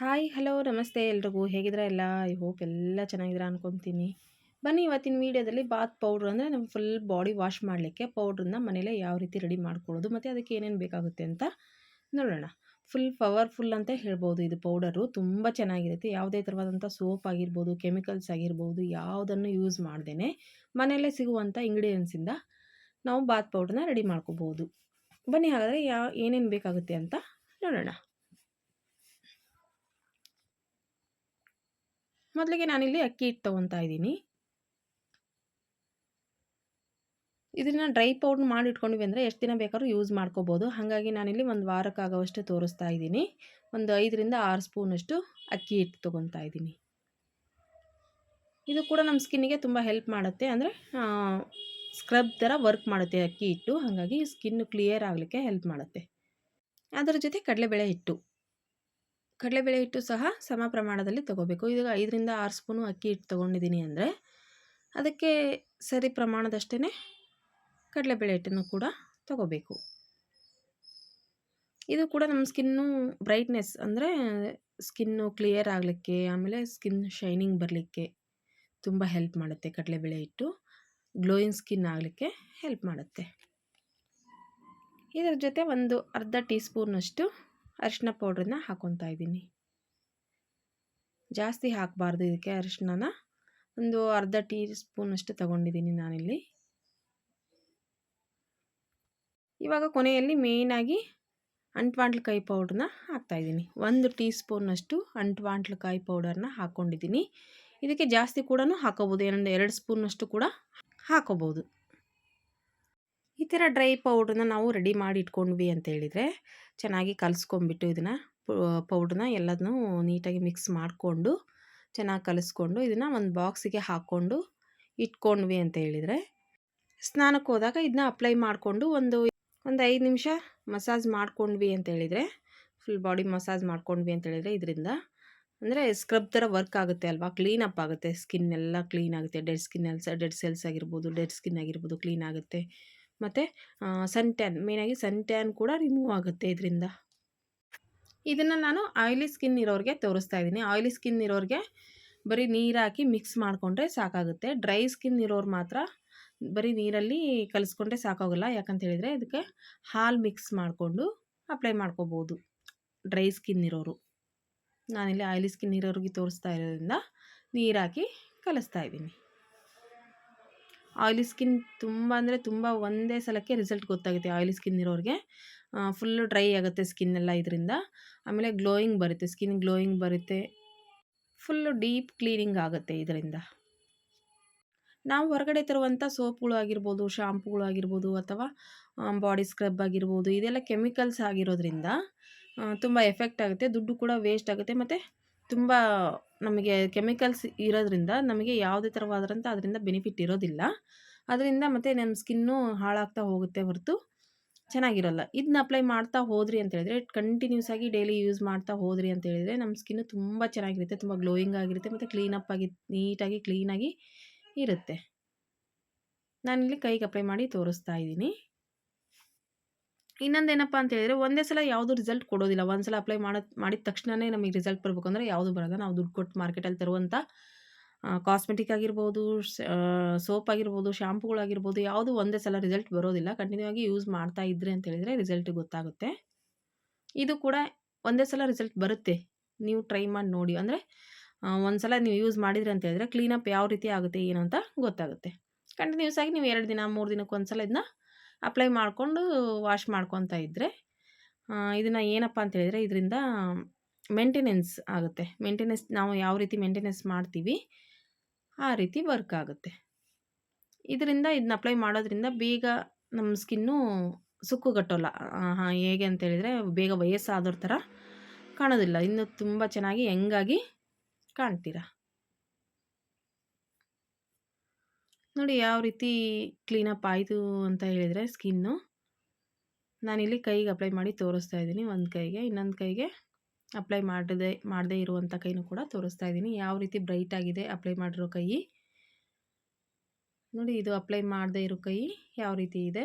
Hi, hello, ನಮಸ್ತೆ ಎಲ್ರಿಗೂ. ಹೇಗಿದ್ರೆ ಎಲ್ಲ? ಐ ಹೋಪ್ ಎಲ್ಲ ಚೆನ್ನಾಗಿದ್ದೀರಾ ಅನ್ಕೊತೀನಿ. ಬನ್ನಿ, ಇವತ್ತಿನ ವೀಡಿಯೋದಲ್ಲಿ ಬಾತ್ ಪೌಡ್ರ್ ಅಂದರೆ ನಮ್ಮ ಫುಲ್ ಬಾಡಿ ವಾಶ್ ಮಾಡಲಿಕ್ಕೆ ಪೌಡ್ರನ್ನ ಮನೇಲೇ ಯಾವ ರೀತಿ ರೆಡಿ ಮಾಡ್ಕೊಳ್ಳೋದು, ಮತ್ತು ಅದಕ್ಕೆ ಏನೇನು ಬೇಕಾಗುತ್ತೆ ಅಂತ ನೋಡೋಣ. ಫುಲ್ ಪವರ್ಫುಲ್ ಅಂತ ಹೇಳ್ಬೋದು ಇದು ಪೌಡರು. ತುಂಬ ಚೆನ್ನಾಗಿರುತ್ತೆ. ಯಾವುದೇ ಥರವಾದಂಥ ಸೋಪ್ ಆಗಿರ್ಬೋದು ಕೆಮಿಕಲ್ಸ್ ಆಗಿರ್ಬೋದು, ಯಾವುದನ್ನು ಯೂಸ್ ಮಾಡ್ದೇ ಮನೆಯಲ್ಲೇ ಸಿಗುವಂಥ ಇಂಗ್ರೀಡಿಯೆಂಟ್ಸಿಂದ ನಾವು ಬಾತ್ ಪೌಡ್ರನ್ನ ರೆಡಿ ಮಾಡ್ಕೋಬೋದು. ಬನ್ನಿ, ಹಾಗಾದರೆ ಯಾವ ಏನೇನು ಬೇಕಾಗುತ್ತೆ ಅಂತ ನೋಡೋಣ. ಮೊದಲಿಗೆ ನಾನಿಲ್ಲಿ ಅಕ್ಕಿ ಹಿಟ್ಟು ತೊಗೊತಾ ಇದ್ದೀನಿ. ಇದನ್ನು ಡ್ರೈ ಪೌಡ್ರ್ ಮಾಡಿ ಇಟ್ಕೊಂಡ್ವಿ ಅಂದರೆ ಎಷ್ಟು ದಿನ ಬೇಕಾದ್ರೂ ಯೂಸ್ ಮಾಡ್ಕೋಬೋದು. ಹಾಗಾಗಿ ನಾನಿಲ್ಲಿ ಒಂದು ವಾರಕ್ಕಾಗೋವಷ್ಟು ತೋರಿಸ್ತಾ ಇದ್ದೀನಿ. ಒಂದು ಐದರಿಂದ ಆರು ಸ್ಪೂನಷ್ಟು ಅಕ್ಕಿ ಹಿಟ್ಟು ತೊಗೊತಾ ಇದ್ದೀನಿ. ಇದು ಕೂಡ ನಮ್ಮ ಸ್ಕಿನ್ನಿಗೆ ತುಂಬ ಹೆಲ್ಪ್ ಮಾಡುತ್ತೆ. ಅಂದರೆ ಸ್ಕ್ರಬ್ ಥರ ವರ್ಕ್ ಮಾಡುತ್ತೆ ಅಕ್ಕಿ ಹಿಟ್ಟು. ಹಾಗಾಗಿ ಸ್ಕಿನ್ ಕ್ಲಿಯರ್ ಆಗಲಿಕ್ಕೆ ಹೆಲ್ಪ್ ಮಾಡುತ್ತೆ. ಅದರ ಜೊತೆ ಕಡಲೆಬೇಳೆ ಹಿಟ್ಟು. ಕಡಲೆಬೇಳೆ ಹಿಟ್ಟು ಸಹ ಸಮ ಪ್ರಮಾಣದಲ್ಲಿ ತೊಗೋಬೇಕು. ಈಗ ಐದರಿಂದ ಆರು ಸ್ಪೂನು ಅಕ್ಕಿ ಹಿಟ್ಟು ತೊಗೊಂಡಿದ್ದೀನಿ ಅಂದರೆ ಅದಕ್ಕೆ ಸರಿ ಪ್ರಮಾಣದಷ್ಟೇ ಕಡಲೆಬೇಳೆ ಹಿಟ್ಟನ್ನು ಕೂಡ ತಗೋಬೇಕು. ಇದು ಕೂಡ ನಮ್ಮ ಸ್ಕಿನ್ನು ಬ್ರೈಟ್ನೆಸ್ ಅಂದರೆ ಸ್ಕಿನ್ನು ಕ್ಲಿಯರ್ ಆಗಲಿಕ್ಕೆ, ಆಮೇಲೆ ಸ್ಕಿನ್ ಶೈನಿಂಗ್ ಬರಲಿಕ್ಕೆ ತುಂಬ ಹೆಲ್ಪ್ ಮಾಡುತ್ತೆ ಕಡಲೆಬೇಳೆ ಹಿಟ್ಟು. ಗ್ಲೋಯಿಂಗ್ ಸ್ಕಿನ್ ಆಗಲಿಕ್ಕೆ ಹೆಲ್ಪ್ ಮಾಡುತ್ತೆ. ಇದರ ಜೊತೆ ಒಂದು ಅರ್ಧ ಟೀ ಸ್ಪೂನಷ್ಟು ಅರಿಶಿನ ಪೌಡ್ರನ್ನ ಹಾಕೊತಾ ಇದ್ದೀನಿ. ಜಾಸ್ತಿ ಹಾಕಬಾರ್ದು ಇದಕ್ಕೆ ಅರಿಶಿನನ. ಒಂದು ಅರ್ಧ ಟೀ ಸ್ಪೂನಷ್ಟು ತಗೊಂಡಿದ್ದೀನಿ ನಾನಿಲ್ಲಿ. ಇವಾಗ ಕೊನೆಯಲ್ಲಿ ಮೇಯ್ನಾಗಿ ಅಂಟ್ವಾಂಟ್ಲಕಾಯಿ ಪೌಡ್ರನ್ನ ಹಾಕ್ತಾಯಿದ್ದೀನಿ ಒಂದು ಟೀ ಸ್ಪೂನಷ್ಟು ಅಂಟ್ವಾಂಟ್ಲಕಾಯಿ ಪೌಡರ್ನ ಹಾಕ್ಕೊಂಡಿದ್ದೀನಿ ಇದಕ್ಕೆ ಜಾಸ್ತಿ ಕೂಡ ಹಾಕೋಬೋದು. ಏನಂದರೆ ಎರಡು ಸ್ಪೂನಷ್ಟು ಕೂಡ ಹಾಕೋಬೋದು. ಥರ ಡ್ರೈ ಪೌಡ್ರನ್ನ ನಾವು ರೆಡಿ ಮಾಡಿ ಇಟ್ಕೊಂಡ್ವಿ ಅಂತ ಹೇಳಿದರೆ, ಚೆನ್ನಾಗಿ ಕಲಿಸ್ಕೊಂಬಿಟ್ಟು ಇದನ್ನು ಪೌಡ್ರನ್ನ ಎಲ್ಲದನ್ನೂ ನೀಟಾಗಿ ಮಿಕ್ಸ್ ಮಾಡಿಕೊಂಡು, ಚೆನ್ನಾಗಿ ಕಲಿಸ್ಕೊಂಡು ಇದನ್ನು ಒಂದು ಬಾಕ್ಸಿಗೆ ಹಾಕ್ಕೊಂಡು ಇಟ್ಕೊಂಡ್ವಿ ಅಂತ ಹೇಳಿದರೆ ಸ್ನಾನಕ್ಕೆ ಹೋದಾಗ ಇದನ್ನ ಅಪ್ಲೈ ಮಾಡಿಕೊಂಡು ಒಂದು ಒಂದು ಐದು ನಿಮಿಷ ಮಸಾಜ್ ಮಾಡ್ಕೊಂಡ್ವಿ ಅಂತ ಹೇಳಿದರೆ, ಫುಲ್ ಬಾಡಿ ಮಸಾಜ್ ಮಾಡ್ಕೊಂಡ್ವಿ ಅಂತ ಹೇಳಿದರೆ ಇದರಿಂದ, ಅಂದರೆ ಸ್ಕ್ರಬ್ ಥರ ವರ್ಕ್ ಆಗುತ್ತೆ ಅಲ್ವಾ? ಕ್ಲೀನ್ ಅಪ್ ಆಗುತ್ತೆ. ಸ್ಕಿನ್ ಎಲ್ಲ ಕ್ಲೀನ್ ಆಗುತ್ತೆ. Dead skin else, dead cells ಆಗಿರ್ಬೋದು, ಡೆಡ್ ಸ್ಕಿನ್ ಆಗಿರ್ಬೋದು ಕ್ಲೀನ್ ಆಗುತ್ತೆ. ಮತ್ತು ಸನ್ ಟ್ಯಾನ್ ಮೇನಾಗಿ ಸನ್ ಟ್ಯಾನ್ ಕೂಡ ರಿಮೂವ್ ಆಗುತ್ತೆ ಇದರಿಂದ. ಇದನ್ನು ನಾನು ಆಯಿಲಿ ಸ್ಕಿನ್ ಇರೋರಿಗೆ ತೋರಿಸ್ತಾ ಇದ್ದೀನಿ. ಆಯಿಲಿ ಸ್ಕಿನ್ ಇರೋರಿಗೆ ಬರೀ ನೀರು ಹಾಕಿ ಮಿಕ್ಸ್ ಮಾಡಿಕೊಂಡ್ರೆ ಸಾಕಾಗುತ್ತೆ. ಡ್ರೈ ಸ್ಕಿನ್ ಇರೋರು ಮಾತ್ರ ಬರೀ ನೀರಲ್ಲಿ ಕಲಿಸ್ಕೊಂಡ್ರೆ ಸಾಕಾಗಲ್ಲ. ಯಾಕಂತ ಹೇಳಿದರೆ ಇದಕ್ಕೆ ಹಾಲು ಮಿಕ್ಸ್ ಮಾಡಿಕೊಂಡು ಅಪ್ಲೈ ಮಾಡ್ಕೋಬೋದು. ಡ್ರೈ ಸ್ಕಿನ್ ಇರೋರು. ನಾನಿಲ್ಲಿ ಆಯಿಲಿ ಸ್ಕಿನ್ ಇರೋರಿಗೆ ತೋರಿಸ್ತಾ ಇರೋದ್ರಿಂದ ನೀರು ಹಾಕಿ ಕಲಿಸ್ತಾ ಇದ್ದೀನಿ. ಆಯ್ಲಿ ಸ್ಕಿನ್ ತುಂಬ ಅಂದರೆ ತುಂಬ ಒಂದೇ ಸಲಕ್ಕೆ ರಿಸಲ್ಟ್ ಗೊತ್ತಾಗುತ್ತೆ ಆಯಿಲಿ ಸ್ಕಿನ್ ಇರೋರಿಗೆ. ಫುಲ್ಲು ಡ್ರೈ ಆಗುತ್ತೆ ಸ್ಕಿನ್ ಎಲ್ಲ ಇದರಿಂದ. ಆಮೇಲೆ ಗ್ಲೋಯಿಂಗ್ ಬರುತ್ತೆ, ಸ್ಕಿನ್ ಗ್ಲೋಯಿಂಗ್ ಬರುತ್ತೆ. ಫುಲ್ಲು ಡೀಪ್ ಕ್ಲೀನಿಂಗ್ ಆಗುತ್ತೆ ಇದರಿಂದ. ನಾವು ಹೊರಗಡೆ ತರುವಂಥ ಸೋಪ್ಗಳು ಆಗಿರ್ಬೋದು, ಶಾಂಪುಗಳು ಆಗಿರ್ಬೋದು ಅಥವಾ ಬಾಡಿ ಸ್ಕ್ರಬ್ ಆಗಿರ್ಬೋದು, ಇದೆಲ್ಲ ಕೆಮಿಕಲ್ಸ್ ಆಗಿರೋದ್ರಿಂದ ತುಂಬ ಎಫೆಕ್ಟ್ ಆಗುತ್ತೆ, ದುಡ್ಡು ಕೂಡ ವೇಸ್ಟ್ ಆಗುತ್ತೆ, ಮತ್ತು ತುಂಬ ನಮಗೆ ಕೆಮಿಕಲ್ಸ್ ಇರೋದ್ರಿಂದ ನಮಗೆ ಯಾವುದೇ ಥರವಾದಂಥ ಅದರಿಂದ ಬೆನಿಫಿಟ್ ಇರೋದಿಲ್ಲ. ಅದರಿಂದ ಮತ್ತು ನಮ್ಮ ಸ್ಕಿನ್ನು ಹಾಳಾಗ್ತಾ ಹೋಗುತ್ತೆ ಹೊರತು ಚೆನ್ನಾಗಿರೋಲ್ಲ. ಇದನ್ನ ಅಪ್ಲೈ ಮಾಡ್ತಾ ಹೋದ್ರಿ ಅಂತ ಹೇಳಿದ್ರೆ ಕಂಟಿನ್ಯೂಸ್ ಆಗಿ ಡೈಲಿ ಯೂಸ್ ಮಾಡ್ತಾ ಹೋದ್ರಿ ಅಂತ ಹೇಳಿದ್ರೆ ನಮ್ಮ ಸ್ಕಿನ್ನು ತುಂಬ ಚೆನ್ನಾಗಿರುತ್ತೆ, ತುಂಬ ಗ್ಲೋಯಿಂಗ್ ಆಗಿರುತ್ತೆ ಮತ್ತು ಕ್ಲೀನಪ್ ಆಗಿ, ನೀಟಾಗಿ ಕ್ಲೀನಾಗಿ ಇರುತ್ತೆ. ನಾನಿಲ್ಲಿ ಕೈಗೆ ಅಪ್ಲೈ ಮಾಡಿ ತೋರಿಸ್ತಾ ಇದ್ದೀನಿ. ಇನ್ನೊಂದೇನಪ್ಪ ಅಂತ ಹೇಳಿದ್ರೆ, ಒಂದೇ ಸಲ ಯಾವುದು ರಿಸಲ್ಟ್ ಕೊಡೋದಿಲ್ಲ. ಒಂದು ಸಲ ಅಪ್ಲೈ ಮಾಡೋದು ಮಾಡಿದ ತಕ್ಷಣವೇ ನಮಗೆ ರಿಸಲ್ಟ್ ಬರಬೇಕು ಅಂದರೆ ಯಾವುದು ಬರೋಲ್ಲ. ನಾವು ದುಡ್ಡು ಕೊಟ್ಟು ಮಾರ್ಕೆಟಲ್ಲಿ ತರುವಂಥ ಕಾಸ್ಮೆಟಿಕ್ ಆಗಿರ್ಬೋದು ಸೋಪ್ ಆಗಿರ್ಬೋದು ಶಾಂಪುಗಳಾಗಿರ್ಬೋದು ಯಾವುದು ಒಂದೇ ಸಲ ರಿಸಲ್ಟ್ ಬರೋದಿಲ್ಲ. ಕಂಟಿನ್ಯೂ ಆಗಿ ಯೂಸ್ ಮಾಡ್ತಾ ಇದ್ರೆ ಅಂತ ಹೇಳಿದರೆ ರಿಸಲ್ಟ್ ಗೊತ್ತಾಗುತ್ತೆ. ಇದು ಕೂಡ ಒಂದೇ ಸಲ ರಿಸಲ್ಟ್ ಬರುತ್ತೆ. ನೀವು ಟ್ರೈ ಮಾಡಿ ನೋಡಿ. ಅಂದರೆ ಒಂದು ಸಲ ನೀವು ಯೂಸ್ ಮಾಡಿದ್ರಿ ಅಂತ ಹೇಳಿದ್ರೆ ಕ್ಲೀನಪ್ ಯಾವ ರೀತಿ ಆಗುತ್ತೆ, ಏನು ಅಂತ ಗೊತ್ತಾಗುತ್ತೆ. ಕಂಟಿನ್ಯೂಸ್ ಆಗಿ ನೀವು ಎರಡು ದಿನ, ಮೂರು ದಿನಕ್ಕೆ ಒಂದು ಸಲ ಇದನ್ನ ಅಪ್ಲೈ ಮಾಡಿಕೊಂಡು ವಾಶ್ ಮಾಡ್ಕೊತಾ ಇದ್ದರೆ ಇದನ್ನು ಏನಪ್ಪ ಅಂತ ಹೇಳಿದರೆ ಇದರಿಂದ ಮೇಂಟೆನೆನ್ಸ್ ಆಗುತ್ತೆ. ಮೇಂಟೆನೆನ್ಸ್ ನಾವು ಯಾವ ರೀತಿ ಮೇಂಟೆನೆನ್ಸ್ ಮಾಡ್ತೀವಿ, ಆ ರೀತಿ ವರ್ಕ್ ಆಗುತ್ತೆ. ಇದರಿಂದ ಇದನ್ನ ಅಪ್ಲೈ ಮಾಡೋದ್ರಿಂದ ಬೇಗ ನಮ್ಮ ಸ್ಕಿನ್ನು ಸುಕ್ಕುಗಟ್ಟೋಲ್ಲ. ಹೇಗೆ ಅಂತ ಹೇಳಿದರೆ ಬೇಗ ವಯಸ್ಸಾದವ್ರ ಥರ ಕಾಣೋದಿಲ್ಲ. ಇನ್ನು ತುಂಬ ಚೆನ್ನಾಗಿ ಹೆಂಗಾಗಿ ಕಾಣ್ತೀರಾ? ನೋಡಿ ಯಾವ ರೀತಿ ಕ್ಲೀನಪ್ ಆಯಿತು ಅಂತ ಹೇಳಿದರೆ ಸ್ಕಿನ್ನು. ನಾನಿಲ್ಲಿ ಕೈಗೆ ಅಪ್ಲೈ ಮಾಡಿ ತೋರಿಸ್ತಾ ಇದ್ದೀನಿ. ಒಂದು ಕೈಗೆ, ಇನ್ನೊಂದು ಕೈಗೆ ಅಪ್ಲೈ ಮಾಡದೆ, ಮಾಡದೇ ಇರುವಂಥ ಕೈನೂ ಕೂಡ ತೋರಿಸ್ತಾ ಇದ್ದೀನಿ. ಯಾವ ರೀತಿ ಬ್ರೈಟ್ ಆಗಿದೆ ಅಪ್ಲೈ ಮಾಡಿರೋ ಕೈ. ನೋಡಿ ಇದು ಅಪ್ಲೈ ಮಾಡದೇ ಇರೋ ಕೈ ಯಾವ ರೀತಿ ಇದೆ.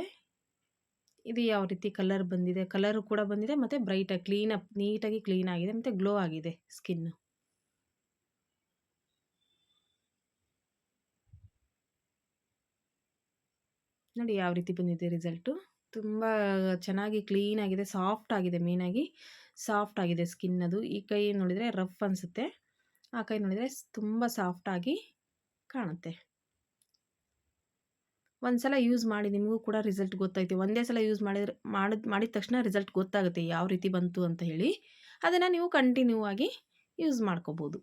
ಇದು ಯಾವ ರೀತಿ ಕಲರ್ ಬಂದಿದೆ. ಕಲರು ಕೂಡ ಬಂದಿದೆ ಮತ್ತು ಬ್ರೈಟಾಗಿ ಕ್ಲೀನಪ್, ನೀಟಾಗಿ ಕ್ಲೀನ್ ಆಗಿದೆ ಮತ್ತು ಗ್ಲೋ ಆಗಿದೆ ಸ್ಕಿನ್ನು. ನೋಡಿ ಯಾವ ರೀತಿ ಬಂದಿದೆ ರಿಸಲ್ಟು. ತುಂಬ ಚೆನ್ನಾಗಿ ಕ್ಲೀನ್ ಆಗಿದೆ, ಸಾಫ್ಟ್ ಆಗಿದೆ ಮೇನಾಗಿ ಸಾಫ್ಟ್ ಆಗಿದೆ ಸ್ಕಿನ್ ಅದು. ಈ ಕೈ ನೋಡಿದರೆ ರಫ್ ಅನಿಸುತ್ತೆ. ಆ ಕೈ ನೋಡಿದರೆ ತುಂಬ ಸಾಫ್ಟಾಗಿ ಕಾಣುತ್ತೆ. ಒಂದು ಸಲ ಯೂಸ್ ಮಾಡಿ, ನಿಮಗೂ ಕೂಡ ರಿಸಲ್ಟ್ ಗೊತ್ತಾಯ್ತು. ಒಂದೇ ಸಲ ಯೂಸ್ ಮಾಡಿದ್ರೆ, ಮಾಡಿದ ಮಾಡಿದ ತಕ್ಷಣ ರಿಸಲ್ಟ್ ಗೊತ್ತಾಗುತ್ತೆ ಯಾವ ರೀತಿ ಬಂತು ಅಂತ ಹೇಳಿ. ಅದನ್ನು ನೀವು ಕಂಟಿನ್ಯೂ ಆಗಿ ಯೂಸ್ ಮಾಡ್ಕೋಬೋದು.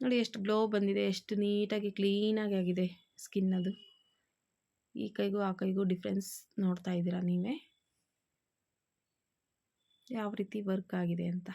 ನೋಡಿ ಎಷ್ಟು ಗ್ಲೋ ಬಂದಿದೆ, ಎಷ್ಟು ನೀಟಾಗಿ ಕ್ಲೀನಾಗಿ ಆಗಿದೆ ಸ್ಕಿನ್ ಅದು. ಈ ಕೈಗೂ, ಆ ಕೈಗೂ ಡಿಫ್ರೆನ್ಸ್ ನೋಡ್ತಾ ಇದ್ದೀರಾ ನೀವೇ? ಯಾವ ರೀತಿ ವರ್ಕ್ ಆಗಿದೆ ಅಂತ?